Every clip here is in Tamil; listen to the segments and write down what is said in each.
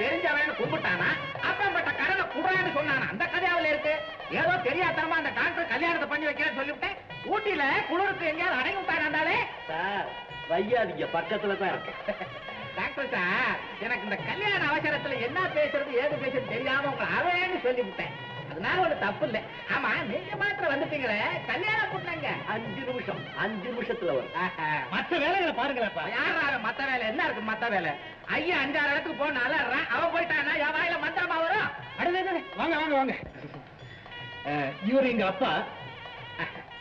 தெரிஞ்சவன் கும்பிட்டானா? அப்பம்பட்ட கடனை குடுறான்னு சொன்னானா? அந்த கதையாவில் இருக்கு. ஏதோ தெரியாதனமா அந்த டாக்டர் கல்யாணத்தை பண்ணி வைக்கிறேன்னு சொல்லிவிட்டேன் ஊட்டியில குளிருக்கு எங்கேயாவது அடங்கி விட்டானாலே சார் வையாதீங்க பக்கத்துல தான் இருக்கு டாக்டர் சார் எனக்கு இந்த கல்யாண அவசரத்துல என்ன பேசுறது ஏது பேசுறது தெரியாம உங்களை அவன்னு சொல்லிவிட்டேன். அதனால ஒரு தப்பு இல்ல. ஆமா நீங்க மாத்திரம் வந்துட்டீங்களே கல்யாணம் பண்ணாங்க அஞ்சு நிமிஷம் அஞ்சு நிமிஷத்துல வரும். மத்த வேலைகளை பாருங்களேப்பா யாரா மத்த வேலை? என்ன இருக்கு மத்த வேலை? ஐயா அஞ்சாறு இடத்துக்கு போன அலறான் அவன் போயிட்டானா என் வாயில மந்திரமா வரும். அடுத்தது வாங்க வாங்க வாங்க. இவர் எங்க அப்பா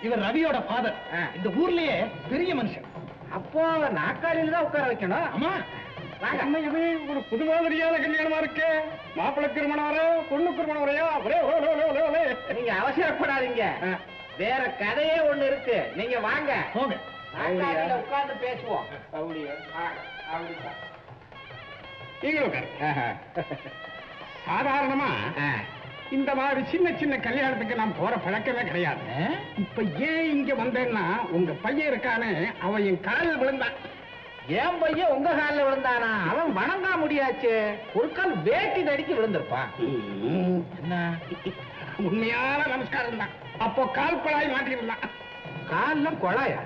இவர் ரவியோட ஃபாதர். இந்த ஊர்லயே பெரிய மனுஷன். அப்போ நாக்காளியில தான் உட்கார வைக்கணும். ஆமா. இது ஒரு புது மாதிரியான கல்யாணமா இருக்கு. மாப்பிள்ளை திருமணம் பொண்ணு திருமணம் வரையா? நீங்க அவசரப்படாதீங்க. வேற கதையே ஒண்ணு இருக்கு. நீங்க வாங்க. உட்கார்ந்து பேசுவோம். நீங்களும். சாதாரணமா இந்த மாதிரி சின்ன சின்ன கல்யாணத்துக்கு நான் போற பழக்கமே கிடையாது. இப்ப ஏன் இங்க வந்தேன்னா உங்க பையன் இருக்கானே அவன் என் காலில் விழுந்தான். என் பையன் உங்க காலில் விழுந்தானா? அவன் வணங்கா முடியாச்சு. ஒரு கால் வேட்டி தடிக்கு விழுந்திருப்பான். என்ன? உண்மையான நமஸ்காரம் தான். அப்போ கால் குழாய் மாட்டிருந்தான் கால்ல கொழாயா?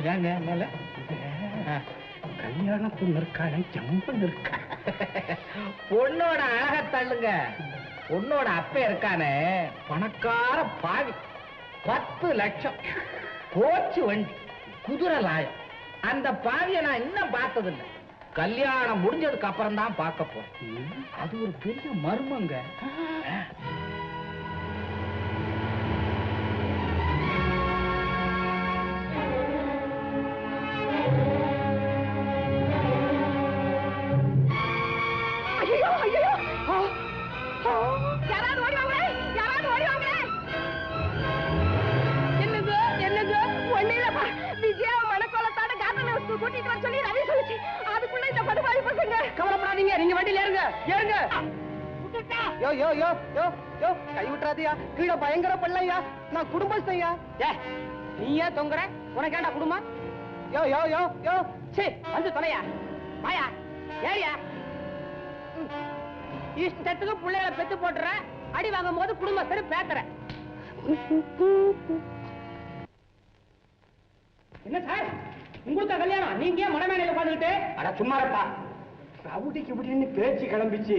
இதாங்க மேல? கல்யாண பொண்ணு இருக்கானே ஜம்பன் இருக்கா பொண்ணோட அழக தள்ளுங்க. பொண்ணோட அப்ப இருக்கானே பணக்கார பாவி. பத்து லட்சம். கோச்சு வண்டி குதிரை லாயம். அந்த பாவிய நான் இன்னும் பார்த்ததில்லை. கல்யாணம் முடிஞ்சதுக்கு அப்புறம் தான் பார்க்க போறேன். அது ஒரு பெரிய மர்மங்க. கூட்டிட்டு வர சொல்லி ரவி சொல்லுச்சு. அதுக்குள்ள இந்த படுபாவி பசங்க. கவலைப்படாதீங்க நீங்க வண்டியில ஏறுங்க ஏறுங்க. யோ யோ யோ யோ யோ கை விட்டுறாதியா கீழே பயங்கர பள்ளையா நான் குடும்பஸ்தையா ஏ நீ ஏன் தொங்குற? உனக்கு ஏண்டா குடும்பம்? யோ யோ யோ யோ. சே வந்து தொலையா. வாயா ஏறியா. ம். இஷ்டத்துக்கு பிள்ளைகளை பெத்து போட்டுற அடி வாங்கும் போது குடும்பஸ்தரு பேத்துற என்ன சார்? உங்களுக்கு கல்யாணம்? நீங்க ஏன் மனமேலையில உட்காந்துக்கிட்டு அட சும்மா இருப்பா ரவுடிக்கு இப்படின்னு பேச்சு கிளம்பிச்சு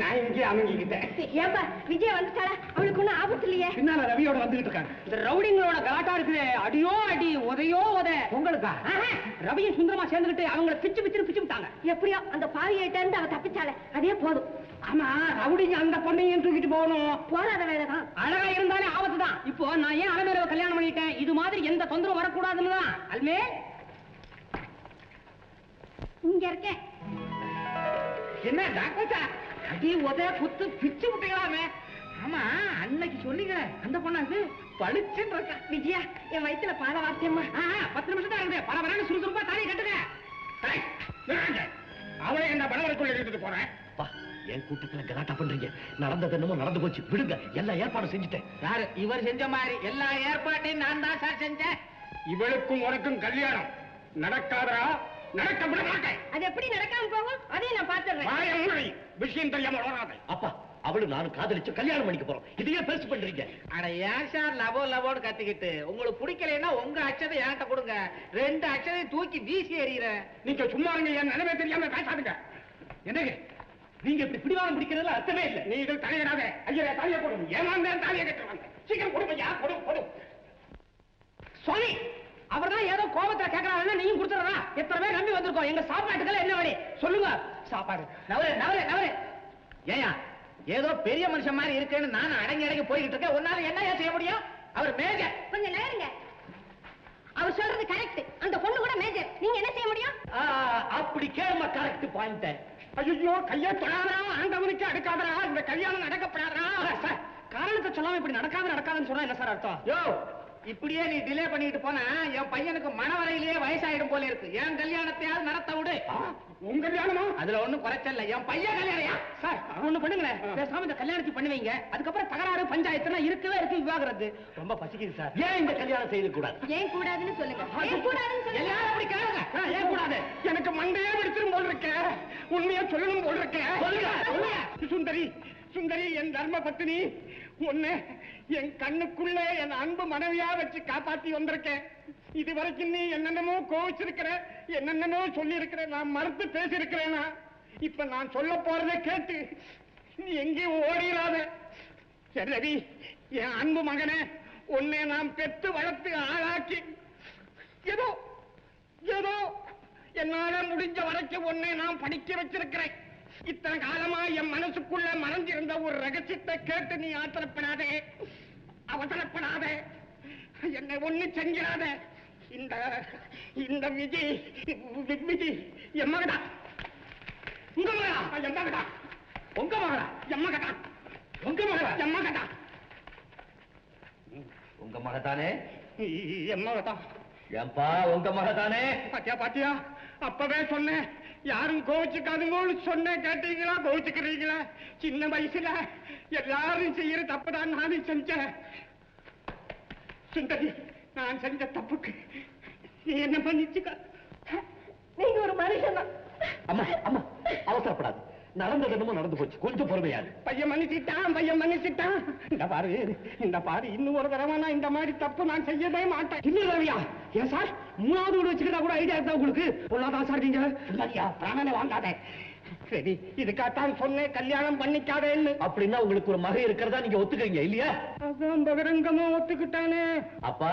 நான் இங்கே அமைங்கிக்கிட்டேன். ஏப்பா விஜயா வந்துட்டாளா? அவளுக்கு ஒண்ணும் ஆபத்து இல்லையே? பின்னால ரவியோட வந்துகிட்டு இருக்காங்க. இந்த ரவுடிங்களோட கலாட்டா இருக்குது அடியோ அடி உதையோ உத. உங்களுக்கா? ஆஹா, ரவியும் சுந்தரமா சேர்ந்துக்கிட்டு அவங்கள பிச்சு பிச்சு பிச்சு விட்டாங்க எப்படியோ அந்த பாவியிட்ட இருந்து அவ தப்பிச்சாளே. அதே போதும். ஆமா ரவுடிங்க அந்த பொண்ணையும் தூக்கிட்டு போகணும். போராத வேலைதான் அழகா இருந்தாலே ஆபத்து தான் இப்போ நான் ஏன் அலமேலவை கல்யாணம் பண்ணிட்டேன்? இது மாதிரி எந்த தொந்தரவும் வரக்கூடாதுன்னு தான். அல்மே இங்க இருக்கேன். என்ன டாக்டர் சார் அடி உத குத்து பிச்சு விட்டீங்களாமே ஆமா அன்னைக்கு சொன்னீங்க அந்த பொண்ணு அது பளிச்சுன்னு இருக்கா. விஜயா என் வயித்துல பாத ஆஹா, பத்து நிமிஷம் தான் இருக்குது பரபரன்னு சுறுசுறுப்பா தாலியை கட்டுங்க. அவளை என்ன பணவரைக்குள்ள எடுத்துட்டு போறேன்? என் கூட்டத்துல கலாட்டா பண்றீங்க. நடந்தது என்னமோ நடந்து போச்சு. விடுங்க எல்லா ஏற்பாடும் செஞ்சுட்டேன். யாரு? இவர் செஞ்ச மாதிரி எல்லா ஏற்பாட்டையும் நான் தான் சார் செஞ்சேன். இவளுக்கும் உனக்கும் கல்யாணம். நடக்காதா நடக்க விட மாட்டேன். அது எப்படி நடக்காம போகும்? அதையும் நான் பாத்துறேன் விஷயம் தெரியாம வளராதே அப்பா அவளும் நானும் காதலிச்சு கல்யாணம் பண்ணிக்க போறோம். இதையே பெருசு பண்றீங்க. அட ஏன் சார் லவோ லவோன்னு கத்திக்கிட்டு? உங்களுக்கு பிடிக்கலைன்னா உங்க அச்சதை என்கிட்ட கொடுங்க. ரெண்டு அச்சதையும் தூக்கி வீசி எறிகிறேன் நீங்க சும்மா இருங்க என் நிலைமை தெரியாம பேசாதுங்க. என்னங்க? நீங்க இப்படி பிடிவாதம் பிடிக்கிறதுல அர்த்தமே இல்லை. நீ இதில் தலையிடாத. ஐயா தலையை போடும் ஏமாந்த தலையை கட்டுவாங்க சீக்கிரம் கொடுங்க யா கொடு கொடு. சுவாமி! அவர் தான் ஏதோ கோபத்துல கேட்கறாருன்னா நீயும் கொடுத்துறா எத்தனை பேர் நம்பி வந்திருக்கோம். எங்க சாப்பாட்டுக்கெல்லாம் என்ன வழி? சொல்லுங்க. சாப்பாடு. நவரு நவரு நவரு. ஏயா ஏதோ பெரிய மனுஷன் மாதிரி இருக்குன்னு நான் அடங்கி அடங்கி போய்கிட்டு இருக்கேன். உன்னால என்ன செய்ய முடியும்? அவர் மேஜர் கொஞ்சம் நேருங்க. அவர் சொல்றது கரெக்ட் அந்த பொண்ணு கூட மேஜர் நீங்க என்ன செய்ய முடியும்? அப்படி கேளுமா கரெக்ட் பாயிண்ட் ஐயோ கையை தொடாதா ஆண்டவனுக்கு அடுக்காதரா இந்த கல்யாணம் நடக்கப்படாதா காரணத்தை சொல்லாம இப்படி நடக்காது நடக்காதுன்னு சொன்னா என்ன சார் அர்த்தம்? யோ இப்படியே நீ டிலே பண்ணிட்டு போனா என் பையனுக்கு மணவரையிலேயே வயசாயிடும் போல இருக்கு. என் கல்யாணத்தையாவது நடத்த விடு. உங்க கல்யாணமா? அதுல ஒண்ணும் குறைச்சல்ல என் பையன் கல்யாணம் சார் ஒண்ணு பண்ணுங்களேன். பேசாம இந்த கல்யாணத்தை பண்ணுவீங்க. அதுக்கப்புறம் தகராறு பஞ்சாயத்துலாம் இருக்கவே இருக்கு விவாகரத்து. ரொம்ப பசிக்குது சார். ஏன் இந்த கல்யாணம் செய்து கூடாது ஏன் கூடாதுன்னு சொல்லுங்க. ஏன் கூடாதுன்னு சொல்லுங்க. எல்லாரும் அப்படி கேளுங்க. ஏன் கூடாது? எனக்கு மண்டையே வெடிச்சிரும் போல் இருக்க. உண்மையா சொல்லணும் போல் இருக்க. சுந்தரி சுந்தரி என் தர்ம பத்தினி உன்னை என் கண்ணுக்குள்ள என் அன்பு மனைவியா வச்சு காப்பாத்தி வந்திருக்கேன். இது வரைக்கும் நீ என்னென்னமோ கோவிச்சிருக்கிற என்னென்னமோ சொல்லியிருக்கிற நான் மறுத்து பேசியிருக்கிறேனா? இப்ப நான் சொல்ல போறதை கேட்டு நீ எங்கேயும் ஓடிடாத சரி ரவி என் அன்பு மகனே உன்னை நான் பெற்று வளர்த்து ஆளாக்கி ஏதோ ஏதோ என்னால முடிஞ்ச வரைக்கும் உன்னை நான் படிக்க வச்சிருக்கிறேன். இத்தனை காலமா என் மனசுக்குள்ள மறைஞ்சிருந்த ஒரு ரகசியத்தை கேட்டு நீ ஆத்திரப்படாதே. அவசரப்படாதே. என்னை ஒண்ணு செஞ்சிடாத. இந்த இந்த விஜி விஜி என் மகடா உங்க மகடா என் மகடா உங்க மகடா என் மகடா உங்க மகடா என் மகடா உங்க மகதானே? என் மகடா ஏன்பா உங்க மகதானே? பாத்தியா பாத்தியா? அப்பவே சொன்னேன். யாரும் கோவிச்சுக்காதுங்கன்னு சொன்னேன். கேட்டீங்களா? கோவிச்சுக்கிறீங்களா? சின்ன வயசுல எல்லாரும் செய்யற தப்புதான் நானும் செஞ்சேன். சுந்தரி நான் செஞ்ச தப்புக்கு நீ என்ன பண்ணிச்சுக்க நீங்க ஒரு மனுஷன் அம்மா அம்மா அவசரப்படாது. நடந்தது என்னமோ நடந்து போச்சு. கொஞ்சம் பொறுமையாது பையன் மன்னிச்சிட்டான் பையன் மன்னிச்சிட்டான் இந்த பாரு இந்த பாரு இன்னும் ஒரு தடவை நான் இந்த மாதிரி தப்பு நான் செய்யவே மாட்டேன். இல்ல ரவியா ஏன் சார்? மூணாவது வீடு வச்சுக்கிட்டா கூட ஐடியா இருந்தா உங்களுக்கு? பொண்ணாதான் சார் நீங்க? பிராணனை வாங்காத. சரி இதுக்காகத்தான் சொன்னேன் கல்யாணம் பண்ணிக்காதேன்னு. அப்படின்னா உங்களுக்கு ஒரு மகன் இருக்கிறதா நீங்க ஒத்துக்கிறீங்க இல்லையா? அதான் பகிரங்கமா ஒத்துக்கிட்டானே. அப்பா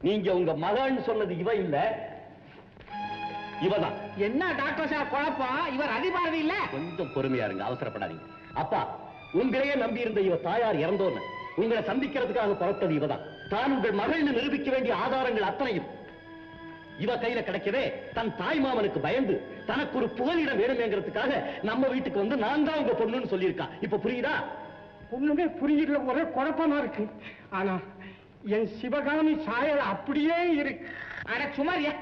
நீங்க உங்க மகன் சொன்னது இவ இல்ல. இவதான். என்ன டாக்டர் சார் குழப்பம்? இவர் அதிபாரதி இல்ல? கொஞ்சம் பொறுமையா இருங்க அவசரப்படாதீங்க. அப்பா உங்களையே நம்பி இருந்த இவ தாயார் இறந்தோன்னு உங்களை சந்திக்கிறதுக்காக புறப்பட்டது இவதான். தான் உங்கள் மகள்னு நிரூபிக்க வேண்டிய ஆதாரங்கள் அத்தனையும் இவ கையில கிடைக்கவே தன் தாய் மாமனுக்கு பயந்து தனக்கு ஒரு புகலிடம் வேணுமேங்கிறதுக்காக நம்ம வீட்டுக்கு வந்து நான் தான் உங்க பொண்ணுன்னு சொல்லியிருக்கா. இப்ப புரியுதா? ஒண்ணுமே புரியல ஒரே குழப்பமா இருக்கு. ஆனா என் சிவகாமி சாயல் அப்படியே இருக்கு. அட சுமாரியா.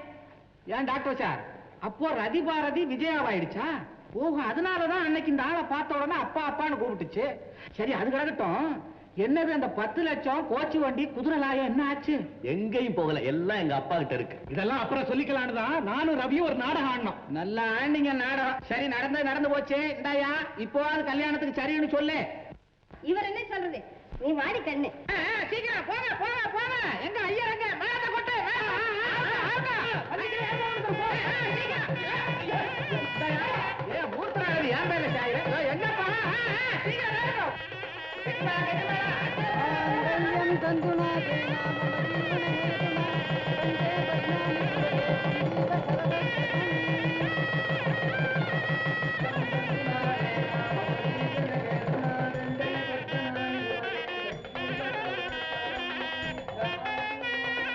ஏன் டாக்டர் சார்? அப்போ ரதி பாரதி விஜயாவாயிடுச்சா? ஓஹோ அதனாலதான் அன்னைக்கு இந்த ஆளை பார்த்த உடனே அப்பா அப்பான்னு கூப்பிட்டுச்சு. சரி அது கிடக்கட்டும். என்னது அந்த பத்து லட்சம் கோச்சு வண்டி குதிரை லாயம் என்ன ஆச்சு? எங்கேயும் போகல எல்லாம் எங்க அப்பா கிட்ட இருக்கு. இதெல்லாம் அப்புறம் சொல்லிக்கலான்னு தான் நானும் ரவியும் ஒரு நாடகம் ஆடணும் நல்லா ஆண்டிங்க நாடகம். சரி நடந்தது நடந்து போச்சு. இந்தாயா இப்போ கல்யாணத்துக்கு சரின்னு சொல்லு. இவர் என்ன சொல்றது? நீ வாடி கண்ணு. ஆ, ஆ, சீக்கிரம் போங்க போங்க போங்க. Thank you.